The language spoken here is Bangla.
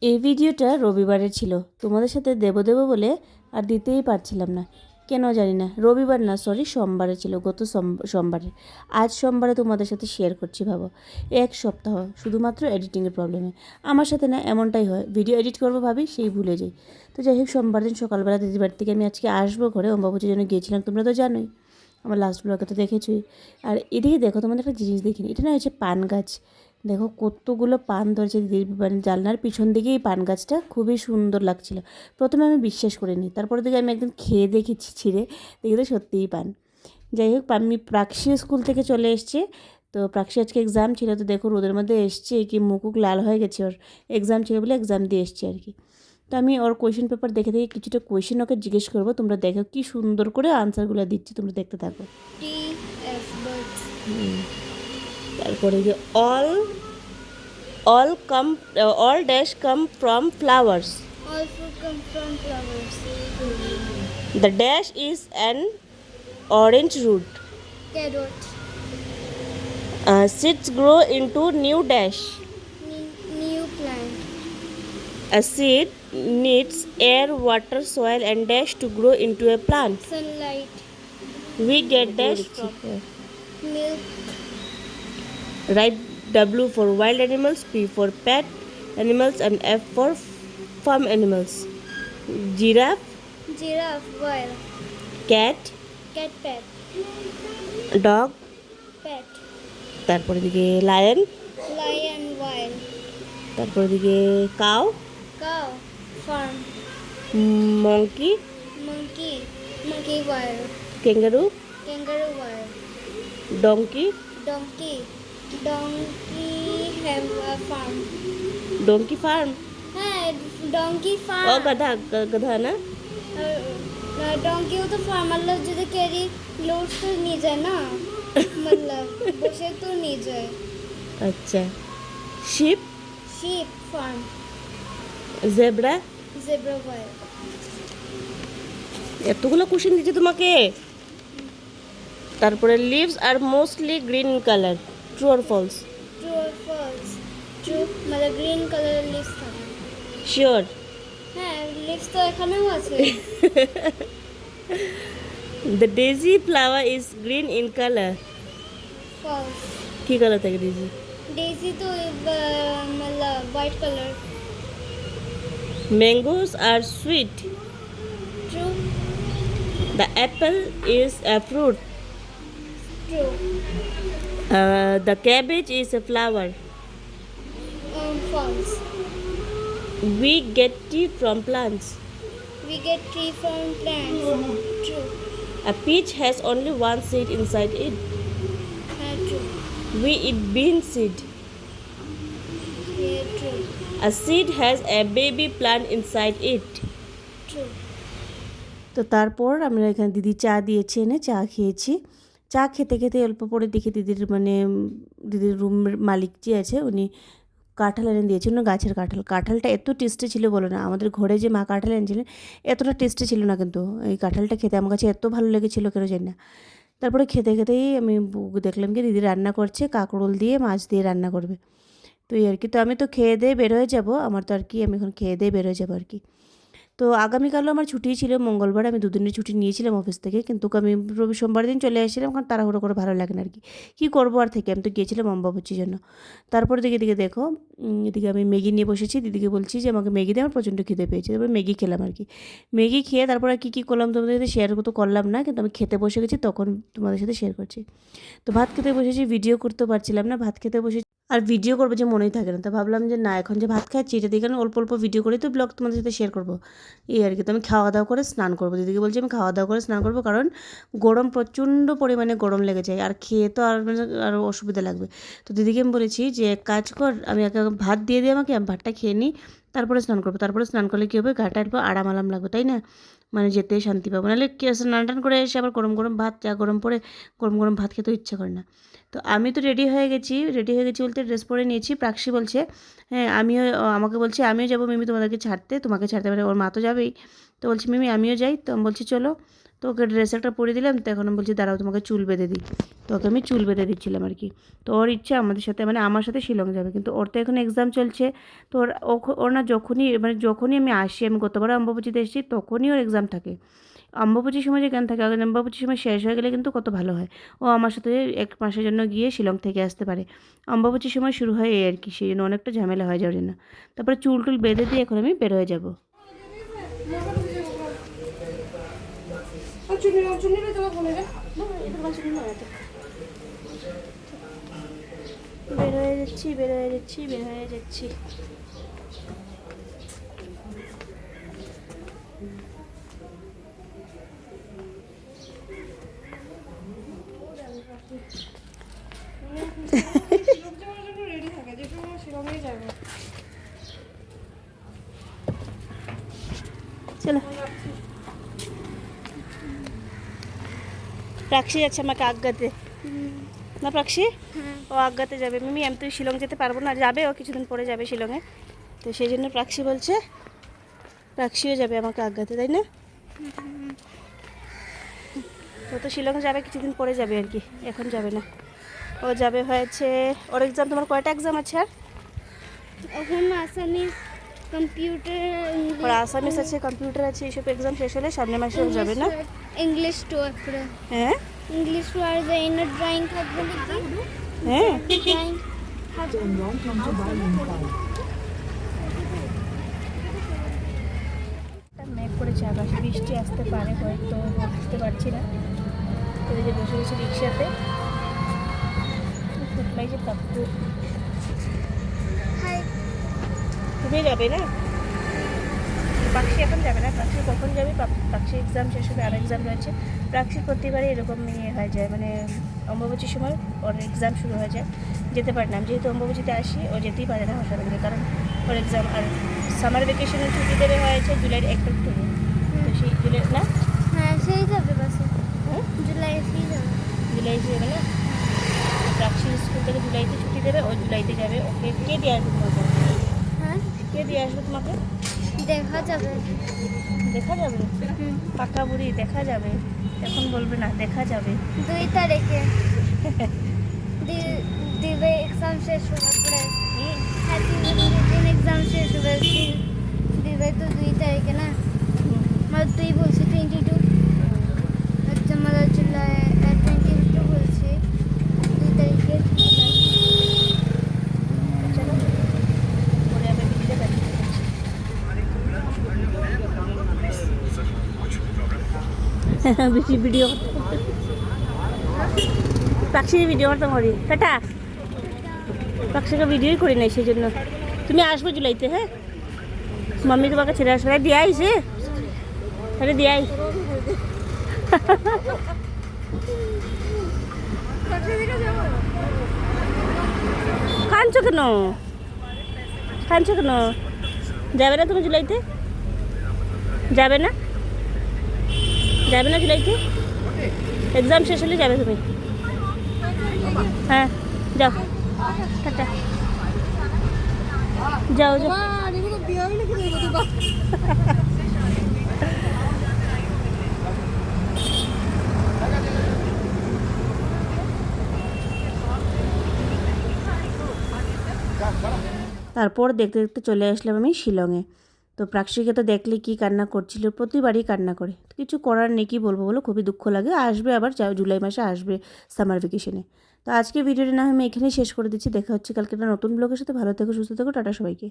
এই ভিডিওটা রবিবারের ছিল। তোমাদের সাথে দেব দেব বলে আর দিতেই পারছিলাম না। কেন জানি না, রবিবার না সরি সোমবারে ছিল, গত সোম- সোমবারে। আজ সোমবারে তোমাদের সাথে শেয়ার করছি, ভাবো। এক সপ্তাহ, শুধুমাত্র এডিটিংয়ের প্রবলেমে আমার সাথে না, এমনটাই হয় ভিডিও এডিট করব ভাবি, সেই ভুলে যাই। তো যাই হোক, সোমবার দিন সকালবেলা দিদির বাড়ি থেকে আমি আজকে আসব ঘরে অম্বাবুচির জন্য গিয়েছিলাম, তোমরা তো জানোই। আমার লাস্ট ব্লগে তো দেখেছই। আর এদিকে দেখো, তোমাদের একটা জিনিস দেখিনি, এটা না হচ্ছে পান গাছ। দেখো কতগুলো পান ধরেছে দিদির মানে জানলার পিছন দিকেই পান গাছটা খুবই সুন্দর লাগছিল। প্রথমে আমি বিশ্বাস করিনি তারপরে দিকে আমি একদিন খেয়ে দেখেছি ছিঁড়ে দেখি তো সত্যিই পান। যাই হোক আমি প্রাক্সি স্কুল থেকে চলে এসেছি তো প্রাক্সি আজকে এক্সাম ছিল তো দেখো রোদের মধ্যে এসছে কি মুকুক লাল হয়ে গেছে ওর এক্সাম ছিল বলে এক্সাম দিয়ে এসছে আর কি। তো আমি ওর কোয়েশ্চেন পেপার দেখে দেখে কিছুটা কোয়েশ্চেন ওকে জিজ্ঞেস করব তোমরা দেখো কি সুন্দর করে আনসারগুলো দিচ্ছি তোমরা দেখতে থাকো. তারপরে যে all all come all dash come from flowers All fruit come from flowers. The dash is an orange root Carrot. Seeds grow into new dash Ne- new plant. A seed needs air, water, soil, and dash to grow into a plant. Sunlight. We get dash from Milk. write W for wild animals, P for pet animals, and F for farm animals. Giraffe, Giraffe. Wild. cat, Cat pet. dog, Pet. তারপরে দিকে লায়ন Lion. Wild. তারপরে দিকে cow Cow. Farm. Monkey Monkey. Monkey. Wild. Kangaroo Kangaroo. Wild. Donkey Donkey. Donkey have a farm. Donkey farm হ্যাঁ ডঙ্কি ও ফার্ম গাধা গ- গাধা না डोंकी तो फार्मर लोग जो कैरी लोड तो नहीं जाए ना मतलब बसे तो नहीं जाए আচ্ছা sheep sheep farm zebra zebra wild এতগুলো কোশ্চেন দিচ্ছে তোমাকে তারপরে লিভস আর mostly green colour true or false true or false true मतलब গ্রিন কালার লিভস থাকে শিওর হ্যাঁ লিভস তো এখানেও আছে the daisy flower is green in colour false কি কালার থাকে ডেজি डेजी तो अ, मतलब white colour mangoes are sweet true the apple is a fruit true The cabbage is a flower um, false we get tea from plants we get tree from plants true a peach has only one seed inside it uh, true we eat bean seed yeah true A seed has a baby plant inside it. true তো তারপর আমরা এখানে দিদি চা দিয়েছে এনে চা খেয়েছি চা খেতে খেতে অল্প পরে দেখি দিদির মানে দিদির রুমের মালিক যে আছে, উনি কাঁঠাল এনে দিয়েছেন না গাছের কাঁঠাল। কাঁঠালটা এত টেস্টি ছিল বলো না, আমাদের ঘরে যে মা কাঁঠাল এনেছিলেন, এতটা টেস্টি ছিল না কিন্তু। এই কাঁঠালটা খেতে আমার কাছে এত ভালো লেগেছিল, কেন জানি না। তারপরে খেতে খেতেই আমি দেখলাম কি, দিদি রান্না করছে, কাঁকরোল দিয়ে মাছ দিয়ে রান্না করবে। তো এই আর কি, তো আমি তো খেয়ে দিয়ে বের হয়ে যাব, আমার তো আর কি, আমি এখন খেয়ে দিয়ে বের হয়ে যাব আর কি। তো আগামীকালও আমার ছুটি ছিল, মঙ্গলবার আমি দুদিনের ছুটি নিয়েছিলাম অফিস থেকে, কিন্তু আমি রবি সোমবার দিন চলে এসেছিলাম কারণ তাড়াহুড়ো করে ভালো লাগে না আর কি। কী করব আর থেকে? আমি তো গিয়েছিলাম অম্বাবুচির জন্য। তারপর দিকে দিকে দেখো এদিকে আমি ম্যাগি নিয়ে বসেছি, দিদিকে বলছি যে আমাকে ম্যাগি দিয়ে আমার প্রচণ্ড খিদে পেয়েছে। তারপরে ম্যাগি খেলাম আর কি। ম্যাগি খেয়ে তারপরে কী কী করলাম তোমাদের সাথে শেয়ার তো করলাম না, কিন্তু আমি খেতে বসে গেছি, তখন তোমাদের সাথে শেয়ার করছি। তো ভাত খেতে বসেছি ভিডিও করতে পারছিলাম না, ভাত খেতে বসে আর ভিডিও করব যে মনেই থাকে না। তো ভাবলাম যে না, এখন যে ভাত খাচ্ছি, এটা দিয়ে অল্প অল্প ভিডিও করি, তো ব্লগ তোমাদের সাথে শেয়ার করব। এই আর কি, তো আমি খাওয়া দাওয়া করে স্নান করব। দিদিকে বলছি আমি খাওয়া দাওয়া করে স্নান করব, কারণ গরম, প্রচণ্ড পরিমাণে গরম লেগে যায়, আর খেয়ে তো আর মানে আরও অসুবিধা লাগবে। তো দিদিকে আমি বলেছি যে কাজ কর, আমি একে ভাত দিয়ে দিই আমাকে, আমি ভাতটা খেয়ে নিই, তারপরে স্নান করব। তারপরে স্নান করলে কী হবে গাটা একটু আরাম আরাম লাগবে, তাই না? মানে যেতে শান্তি পাবো। নাহলে স্নান টান করে এসে আবার গরম গরম ভাত চা গরম পরে গরম গরম ভাত খেতেও ইচ্ছা করে না। তো আমি তো রেডি হয়ে গেছি রেডি হয়ে গেছি বলতে ড্রেস পরে নিয়েছি। প্রাক্সি বলছে হ্যাঁ আমিও আমাকে বলছে, আমিও যাব মিমি তোমাদেরকে ছাড়তে, তোমাকে ছাড়তে পারে ওর মা তো যাবেই। তো বলছি, মিমি, আমিও যাই। তো আমি বলছি, চলো। তো ওকে ড্রেস একটা পরে দিলাম, তো এখন আমি বলছি, দাঁড়াও, তোমাকে চুল বেঁধে দিই। তো ওকে আমি চুল বেঁধে দিচ্ছিলাম আর কি। তো ওর ইচ্ছা আমাদের সাথে মানে আমার সাথে শিলং যাবে, কিন্তু ওর তো এখন এক্সাম চলছে। তো ওর ওর না যখনই মানে যখনই আমি আসি, আমি গতবার অম্বাবুচিতে এসেছি, তখনই ওর এক্সাম থাকে। অম্বাবুচির সময় যে কেন থাকে আগে অম্বাবুচির সময় শেষ হয়ে গেলে কিন্তু কত ভালো হয়। ও আমার সাথে এক মাসের জন্য গিয়ে শিলং থেকে আসতে পারে। অম্বাবুচির সময় শুরু হয় এই আর কি সেই জন্য অনেকটা ঝামেলা হয়ে যাওয়ার জন্য। তারপরে চুল টুল বেঁধে দিয়ে এখন আমি বের হয়ে যাব। বের হয়ে যাচ্ছি বের হয়ে যাচ্ছি বের হয়ে যাচ্ছি। চলো। প্রাক্সি যাচ্ছে আমাকে আজ্ঞাতে। না প্রাক্সি? হ্যাঁ। ও আজ্ঞাতে যাবে। মিমি আমি তো শিলং যেতে পারব না। যাবে ও কিছুদিন পরে যাবে শিলংয়ে। তো সেই জন্য প্রাক্সি বলছে প্রাক্সিও যাবে আমাকে আজ্ঞাতে তাই না? ও তো শিলং যাবে কিছুদিন পরে যাবে আর কি এখন যাবে না। ও যাবে হয়েছে ওর এক্সাম তোমার কয়টা এক্সাম আছে আর? এখন আসামিস কম্পিউটার ওর আসামিস আছে কম্পিউটার আছে এইসব এক্সাম শেষ হলে সামনের মাসে ও যাবে না? ইংলিশ টু হ্যাঁ? ইংলিশ টু আর যে ইনার ড্রয়িং থাকবে হ্যাঁ? ড্রয়িং মেঘ করেছে আকাশে বৃষ্টি আসতে পারে হয়তো বুঝতে পারছি না। তো এই যে বসে বসে রিক্সাতে। ফুটলাই যে পাপ্পু। হাই। তুমি যাবে না? পাক্ষি এখন যাবে না। পাক্ষি কখন যাবে? পাক্ষি এক্সাম শেষ হবে আর এক্সাম রয়েছে। পাক্ষি প্রতিবারই এরকম ইয়ে হয়ে যায় মানে অম্বাবচীর সময় ওর এক্সাম শুরু হয়ে যায়। যেতে পারে না। যেহেতু অম্বাবচীতে আসি ও যেতেই পারে না আমার সাথে কারণ ওর এক্সাম আর সামার ভ্যাকেশনের ছুটি দেবে হয়েছে জুলাইয়ের এক তারিখ থেকে। তো সেই জুলাই না? হ্যাঁ সেই যাবে বাসে। জুলাই যাবে না প্রাক্সি স্কুল থেকে জুলাইতে ছুটি দেবে ও জুলাইতে যাবে। ওকে কে দিয়ে আসবে তোমাকে? হ্যাঁ? কে দিয়ে আসবে তোমাকে? দেখা যাবে। দেখা যাবে? পাকা বুড়ি দেখা যাবে। এখন বলবে না দেখা যাবে। দুই তারিখে। দিবে এক্সাম শেষ হওয়ার পরে। হ্যাঁ দিন এক্সাম শেষ হবে। দিবে তো দুই তারিখে না? মানে তুই বলছি টোয়েন্টি টু আচ্ছা মানে জুলাই টোয়েন্টি টু বলছি দুই তারিখে চলো পরে আবার ভিডিওটা ব্যাক করছি বেশি ভিডিও পাখির ভিডিও করতাম করি টাটা পাখিকে ভিডিওই করি নাই সেই জন্য তুমি আসবে জুলাইতে হ্যাঁ? মাম্মি তোমাকে ছেড়ে আসবে। দিয়ে আইসে আরে দিয়ে আইস কাঁদছো কেন? কাঁদছো কেন? যাবে না তুমি জুলাইতে? যাবে না? যাবে না জুলাইতে? এক্সাম শেষ হলে যাবে তুমি। হ্যাঁ যাও। টাটা। যাও যাও। তারপর দেখতে দেখতে চলে আসলাম আমি শিলংয়ে। তো প্রাক্সিকে তো দেখলে কি কান্না করছিল? প্রতিবারই কান্না করে। কিছু করার নেই, কি বলব বলো? খুবই দুঃখ লাগে। আসবে আবার জুলাই মাসে আসবে সামার ভ্যাকেশনে তো আজকে ভিডিওটা না আমি এখানেই শেষ করে দিচ্ছি। দেখা হচ্ছে কালকে একটা নতুন ব্লগের সাথে। ভালো থেকো, সুস্থ থেকো, টাটা সবাইকে।